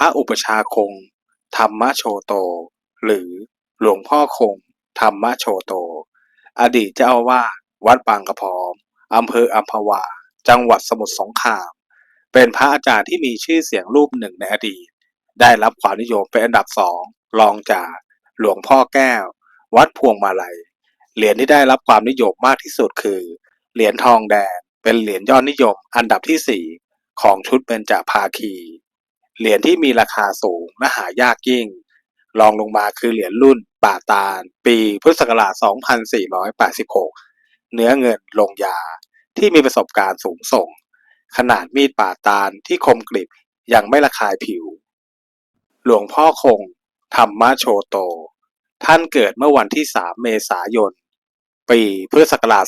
พระอุปชาคง ธรรมโชโต หรือหลวงพ่อคง ธรรมโชโต อดีตเจ้าอาวาสวัดบางกระพร้อมอำเภออัมพวา จังหวัดสมุทรสงคราม เป็นพระอาจารย์ที่มีชื่อเสียงรูปหนึ่งในอดีต ได้รับความนิยมเป็นอันดับสองรองจากหลวงพ่อแก้ว วัดพวงมาลัย เหรียญที่ได้รับความนิยมมากที่สุดคือ เหรียญทองแดงเป็นเหรียญยอดนิยมอันดับที่สี่ของชุดเบญจภาคี เหรียญที่มีราคาสูงและหายากยิ่ง รองลงมาคือเหรียญรุ่นป่าตาล ปีพุทธศักราช 2486 เนื้อเงินลงยาที่มีประสบการณ์สูงส่ง ขนาดมีดป่าตาลที่คมกริบยังไม่ระคายผิว หลวงพ่อคง ธรรมโชโต ท่านเกิดเมื่อวันที่ 3 เมษายน ปีพุทธศักราช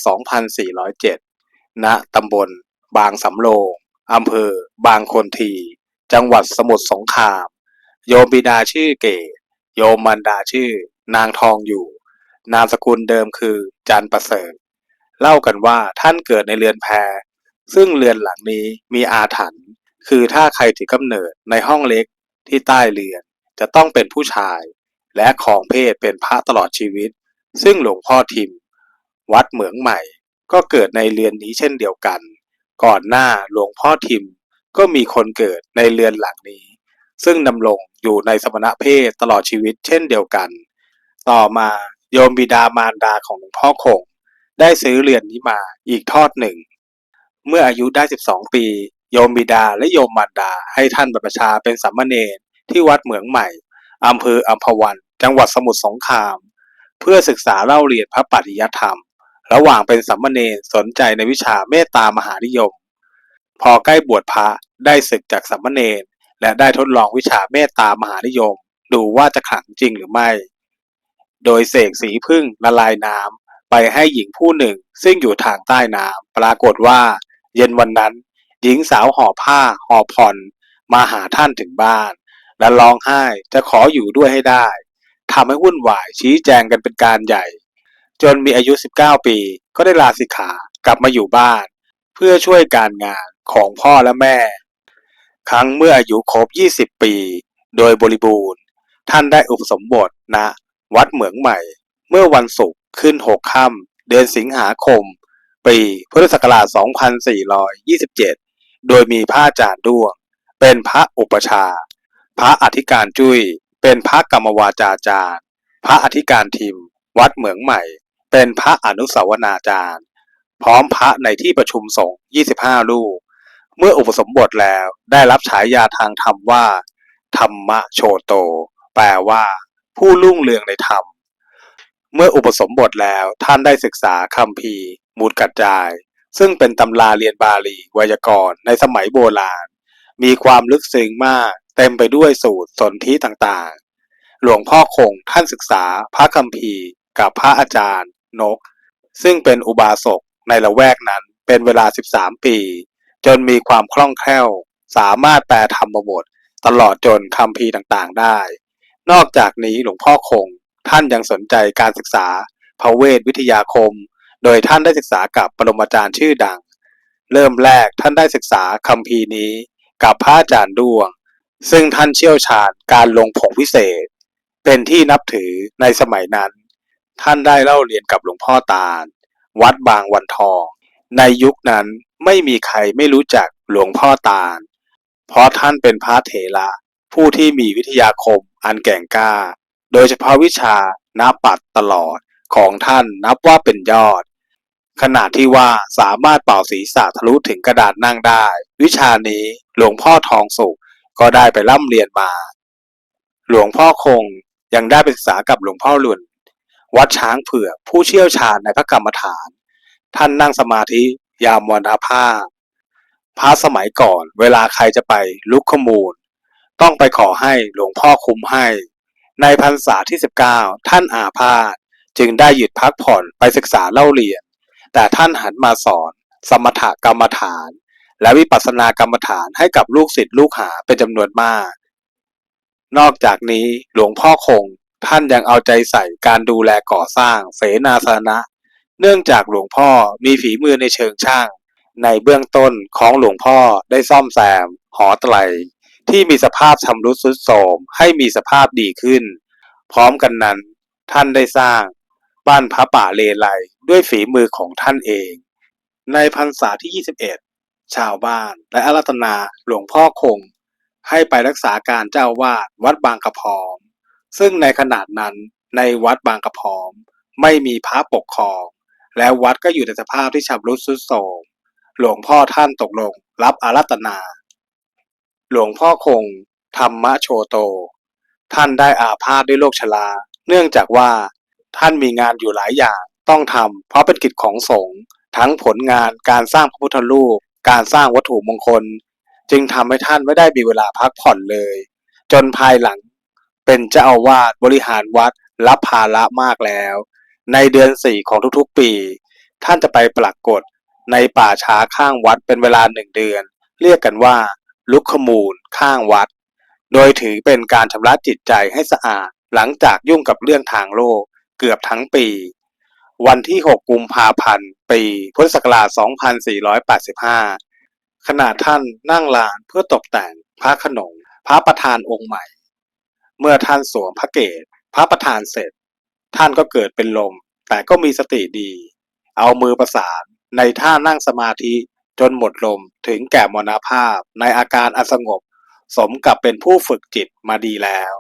2407 ณ ตำบล บางสำโรง อำเภอ บางคนที จังหวัดสมุทรสงคราม โยมบิดาชื่อเกศโยมมันดาชื่อ นางทองอยู่ นามสกุลเดิมคือจันประเสริฐ เล่ากันว่าท่านเกิดในเรือนแพซึ่งเรือนหลังนี้มีอาถรรพ์ คือถ้าใครถือกำเนิดในห้องเล็กที่ใต้เรือน จะต้องเป็นผู้ชาย และของเพศเป็นพระตลอดชีวิต ซึ่งหลวงพ่อทิม วัดเหมืองใหม่ ก็เกิดในเรือนนี้เช่นเดียวกัน ก่อนหน้าหลวงพ่อทิม ก็มีคนเกิดในเรือนหลังนี้ ซึ่งดำรงอยู่ในสมณเพศตลอดชีวิตเช่นเดียวกัน ต่อมาโยมบิดามารดาของหลวงพ่อคง ได้ซื้อเรือนนี้มาอีกทอดหนึ่ง เมื่ออายุได้ 12 ปี โยมบิดาและโยมมารดาให้ท่านบรรพชาเป็นสามเณรที่วัดเหมืองใหม่อำเภออัมพวัน จังหวัดสมุทรสงคราม เพื่อศึกษาเล่าเรียนพระปริยธรรม ระหว่างเป็นสามเณรสนใจในวิชาเมตตามหานิยม พอใกล้บวชพระได้ศึกจากสามมเณรและได้ทดลองวิชาเมตตามหานิยม ดูว่าจะขลังจริงหรือไม่ โดยเสกสีพึ่งละลายน้ำไปให้หญิงผู้หนึ่ง ซึ่งอยู่ทางใต้น้ำปรากฏว่า เย็นวันนั้น หญิงสาวห่อผ้าห่อผ่อน มาหาท่านถึงบ้าน และร้องไห้จะขออยู่ด้วยให้ได้ทำให้วุ่นวายชี้แจงกันเป็นการใหญ่ จนมีอายุ 19 ปี ก็ได้ลาสิกขากลับมาอยู่บ้าน เพื่อช่วยการงาน ของพ่อและแม่ ครั้งเมื่ออายุครบ 20 ปี โดยบริบูรณ์ ท่านได้อุปสมบทณวัดเหมืองใหม่ เมื่อวันศุกร์ขึ้น 6 ค่ำเดือนสิงหาคม ปีพุทธศักราช 2427 โดยมีพระอาจารย์ด้วง เป็นพระอุปชา พระอธิการจุย้ยเป็นพระกรรมวาจาจารย์ พระอธิการทิม วัดเหมืองใหม่ เป็นพระอนุสาวนาจารย์ พร้อมพระในที่ประชุมสงฆ์ 25 รูป เมื่ออุปสมบทแล้วได้รับฉายาทางธรรมว่า ธรรมโชโต แปลว่า ผู้รุ่งเรืองในธรรม เมื่ออุปสมบทแล้วท่านได้ศึกษาคัมภีมูลกัจจาย ซึ่งเป็นตำราเรียนบาลีไวยากรณ์ในสมัยโบราณ มีความลึกซึ้งมากเต็มไปด้วยสูตรสนธิต่างๆ หลวงพ่อคงท่านศึกษาพระคัมภีร์กับพระอาจารย์ นก ซึ่งเป็นอุบาสกในละแวกนั้นเป็นเวลา 13 ปี จนมีความคล่องแคล่ว สามารถแปลธรรมบท ตลอดจนคัมภีต่างๆได้ นอกจากนี้หลวงพ่อคง ท่านยังสนใจการศึกษาพระเวทวิทยาคม โดยท่านได้ศึกษากับปรมาจารย์ชื่อดัง เริ่มแรกท่านได้ศึกษาคัมภีนี้ กับพระอาจารย์ดวง ซึ่งท่านเชี่ยวชาญการลงผงวิเศษ เป็นที่นับถือในสมัยนั้น ท่านได้เล่าเรียนกับหลวงพ่อตาล วัดบางวันทอง ในยุคนั้น ไม่มีใครไม่รู้จักหลวงพ่อตาล เพราะท่านเป็นพระเถระผู้ที่มีวิทยาคมอันแก่งกล้า โดยเฉพาะวิชานาปัดตลอดของท่านนับว่าเป็นยอด ขนาดที่ว่าสามารถเป่าศีรษะทะลุถึงกระดาษนั่งได้ วิชานี้หลวงพ่อทองสุขก็ได้ไปร่ำเรียนมา หลวงพ่อคงยังได้ไปศึกษากับหลวงพ่อหลุนวัดช้างเผือกผู้เชี่ยวชาญในพระกรรมฐาน ท่านนั่งสมาธิ ยามวันอาภาพพระสมัยก่อนเวลาใครจะไปลุกขมูล ต้องไปขอให้หลวงพ่อคุ้มให้ ในพรรษาที่ 19 ท่านอาพาธจึงได้หยุดพักผ่อนไปศึกษาเล่าเรียน แต่ท่านหันมาสอน สมถกรรมฐาน และวิปัสสนากรรมฐานให้กับลูกศิษย์ลูกหาเป็นจำนวนมาก นอกจากนี้หลวงพ่อคงท่านยังเอาใจใส่การดูแลก่อสร้างเสนาสนะ เนื่องจากหลวงพ่อมีฝีมือในเชิงช่าง ในเบื้องต้นของหลวงพ่อได้ซ่อมแซม หอไตรที่มีสภาพชำรุดทรุดโทรมให้มีสภาพดีขึ้น พร้อมกันนั้น ท่านได้สร้าง บ้านพระป่าเลไลด้วยฝีมือของท่านเอง ในพรรษาที่ 21 ชาวบ้านและอารัตนาหลวงพ่อคง ให้ไปรักษาการเจ้าอาวาดวัดบางกระพร้อม ซึ่งในขนาดนั้นในวัดบางกระพร้อม ไม่มีพระปกครอง และวัดก็อยู่ในสภาพที่ชำรุดทรุดโทรมหลวงพ่อท่านตกลงรับอารัตนา หลวงพ่อคง ธรรมโชโต ท่านได้อาพาธด้วยโรคชรา เนื่องจากว่าท่านมีงานอยู่หลายอย่างต้องทำเพราะเป็นกิจของสงฆ์ทั้งผลงานการสร้างพระพุทธรูป การสร้างวัตถุมงคล จึงทำให้ท่านไม่ได้มีเวลาพักผ่อนเลย จนภายหลัง เป็นเจ้าอาวาสบริหารวัดรับภาระมากแล้ว ในเดือนสี่ของทุกๆปี ท่านจะไปปรากฏในป่าช้าข้างวัดเป็นเวลาหนึ่งเดือน เรียกกันว่า ลุกขมูล ข้างวัด โดยถือเป็นการชำระจิตใจให้สะอาดหลังจากยุ่งกับเรื่องทางโลกเกือบทั้งปี วันที่ 6 กุมภาพันธ์ ปีพุทธศักราช 2485 ขณะท่านนั่งลานเพื่อตกแต่งพระขนงพระประธานองค์ใหม่ เมื่อท่านสวมพระเกศพระประธานเสร็จ ท่านก็เกิดเป็นลม แต่ก็มีสติดี เอามือประสานในท่านั่งสมาธิจนหมดลมถึงแก่มรณภาพในอาการอันสงบ สมกับเป็นผู้ฝึกจิตมาดีแล้ว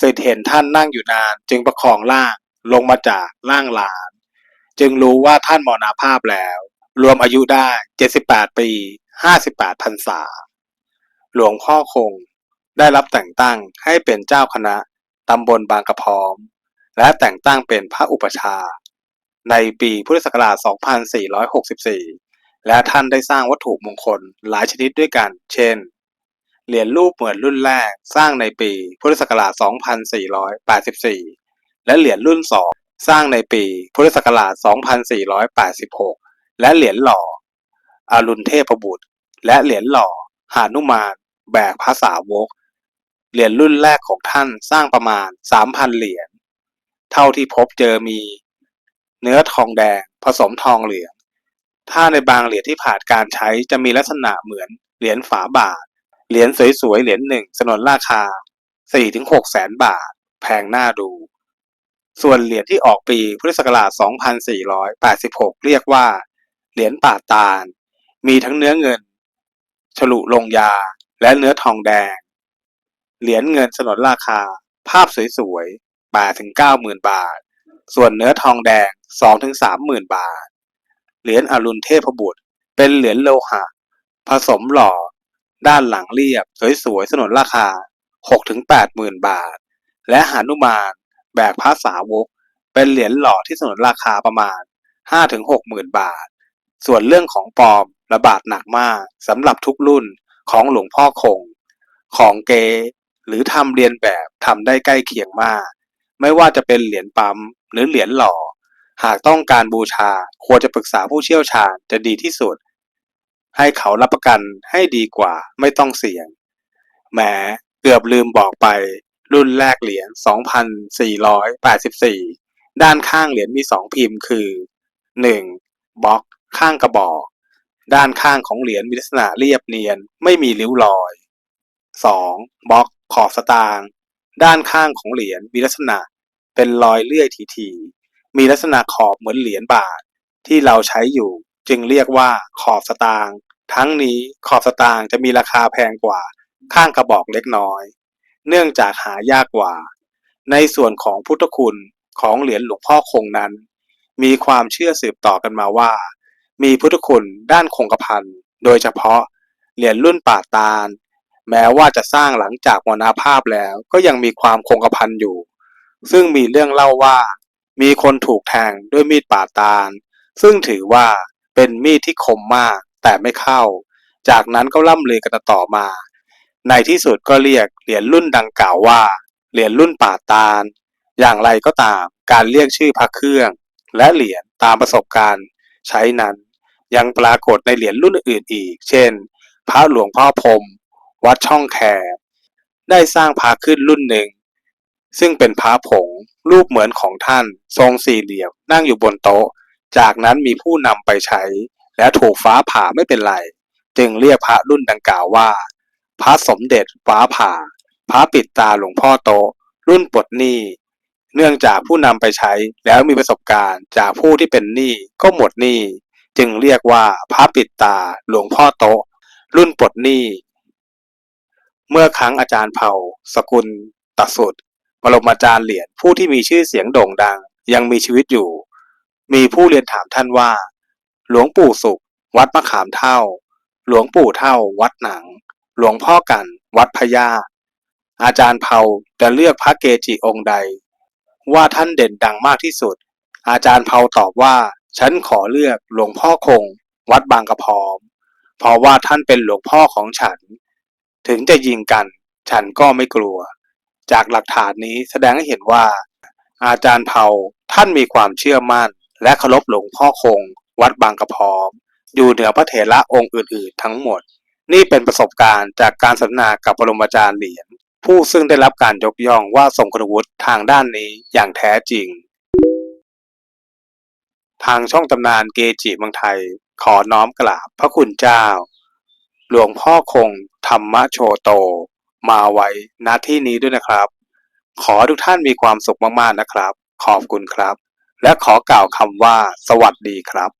สิทธิเห็นท่านนั่งอยู่นานจึงประคองร่างลงมาจากร่างหลาน จึงรู้ว่าท่านมรณภาพแล้ว รวมอายุได้ 78 ปี 58พรรษา หลวงพ่อคงได้รับแต่งตั้งให้เป็นเจ้าคณะตำบลบางกระพร้อม และแต่งตั้งเป็นพระอุปชา ในปีพุทธศักราช 2464 และท่านได้สร้างวัตถุมงคลหลายชนิดด้วยกัน เช่น เหรียญรูปเหมือนรุ่นแรกสร้างในปีพุทธศักราช 2484 และเหรียญรุ่น2สร้างในปีพุทธศักราช 2486 และเหรียญหล่ออรุณเทพบุตร และเหรียญหล่อหานุมาน แบกภาษาวก เหรียญรุ่นแรกของท่านสร้างประมาณ 3,000 เหรียญ เท่าที่พบเจอมี เนื้อทองแดง ผสมทองเหลือง ถ้าในบางเหรียญที่ผ่านการใช้จะมีลักษณะเหมือนเหรียญฝาบาท เหรียญสวยๆ เหรียญหนึ่งสนนราคา 4-6 แสนบาท แพงน่าดู ส่วนเหรียญที่ออกปีพุทธศักราช 2486 เรียกว่า เหรียญป่าตาล มีทั้งเนื้อเงิน ฉลุลงยา และเนื้อทองแดง เหรียญเงินสนนราคา ภาพสวย ๆ8ถึง9หมื่นบาท ส่วนเนื้อทองแดง2ถึง3หมื่นบาท เหรียญอรุณเทพบุตร เป็นเหรียญโลหะ ผสมหล่อ ด้านหลังเรียบ สวยๆสนนราคา6ถึง8หมื่นบาท และหานุมานแบกพระสาวก เป็นเหรียญหล่อที่สนนราคาประมาณ5ถึง6หมื่นบาท ส่วนเรื่องของปลอมระบาดหนักมากสำหรับทุกรุ่นของหลวงพ่อคง ของเกหรือทำเรียนแบบทำได้ใกล้เคียงมาก ไม่ว่าจะเป็นเหรียญปั๊มหรือเหรียญหล่อ หากต้องการบูชาควรจะปรึกษาผู้เชี่ยวชาญจะดีที่สุด ให้เขารับประกันให้ดีกว่าไม่ต้องเสี่ยงแหมเกือบลืมบอกไป รุ่นแรกเหรียญ 2,484 ด้านข้างเหรียญมีสองพิมพ์คือ 1. บล็อก ข้างกระบอก ด้านข้างของเหรียญมีลักษณะเรียบเนียนไม่มีริ้วรอย 2. บล็อกขอบสตางค์ ด้านข้างของเหรียญมีลักษณะเป็นรอยเลื่อยทีๆมีลักษณะขอบเหมือนเหรียญบาทที่เราใช้อยู่จึงเรียกว่าขอบสตางค์ทั้งนี้ขอบสตางค์จะมีราคาแพงกว่าข้างกระบอกเล็กน้อย เนื่องจากหายากกว่า ในส่วนของพุทธคุณของเหรียญหลวงพ่อคงนั้น มีความเชื่อสืบต่อกันมาว่า มีพุทธคุณด้านคงกระพันโดยเฉพาะเหรียญรุ่นป่าตาล แม้ว่าจะสร้างหลังจากมรณภาพแล้วก็ยังมีความคงกระพันอยู่ ซึ่งมีเรื่องเล่าว่า มีคนถูกแทงด้วยมีดป่าตาล ซึ่งถือว่าเป็นมีดที่คมมากแต่ไม่เข้า จากนั้นก็ล่ำลือกันต่อมา ในที่สุดก็เรียกเหรียญรุ่นดังกล่าวว่า เหรียญรุ่นป่าตาล อย่างไรก็ตามการเรียกชื่อพระเครื่อง และเหรียญตามประสบการณ์ ใช้นั้น ยังปรากฏในเหรียญรุ่นอื่นอีก เช่น พระหลวงพ่อพรม วัดช่องแคได้สร้างพระขึ้นรุ่นหนึ่ง ซึ่งเป็นพระผงรูปเหมือนของท่าน ทรงสี่เหลี่ยมนั่งอยู่บนโต๊ะ จากนั้นมีผู้นำไปใช้ และถูกฟ้าผ่าไม่เป็นไร จึงเรียกพระรุ่นดังกล่าวว่า พระสมเด็จฟ้าผ่า พระปิดตาหลวงพ่อโตรุ่นปลดหนี้ เนื่องจากผู้นำไปใช้แล้วมีประสบการณ์จากผู้ที่เป็นหนี้ก็หมดหนี้ จึงเรียกว่าพระปิดตาหลวงพ่อโตรุ่นปลดหนี้ เมื่อครั้งอาจารย์เผ่า สกุลตัดสุดบรมอาจารย์เหรียญผู้ที่มีชื่อเสียงโด่งดัง ยังมีชีวิตอยู่ มีผู้เรียนถามท่านว่า หลวงปู่สุข วัดมะขามเท่า หลวงปู่เท่า วัดหนัง หลวงพ่อกัน วัดพญาอาจารย์เผาจะเลือกพระเกจิองค์ใด ว่าท่านเด่นดังมากที่สุด อาจารย์เผาตอบว่า ฉันขอเลือกหลวงพ่อคง วัดบางกระพร้อมเพราะว่าท่านเป็นหลวงพ่อของฉัน ถึงจะยิงกัน ฉันก็ไม่กลัว จากหลักฐานนี้แสดงให้เห็นว่า อาจารย์เผาท่านมีความเชื่อมั่น และเคารพหลวงพ่อคง วัดบางกระพร้อม อยู่เหนือพระเถระองค์อื่นๆ ทั้งหมด นี่เป็นประสบการณ์จากการสนทนากับบรมอาจารย์เหรียญผู้ซึ่งได้รับการยกย่องว่าทรงคุณวุฒิทางด้านนี้อย่างแท้จริง ทางช่องตำนานเกจิเมืองไทย ขอน้อมกราบพระคุณเจ้า หลวงพ่อคงธรรมโชโต มาไว้ณที่นี้ด้วยนะครับ ขอทุกท่านมีความสุขมากๆนะครับ ขอบคุณครับ และขอกล่าวคำว่า สวัสดีครับ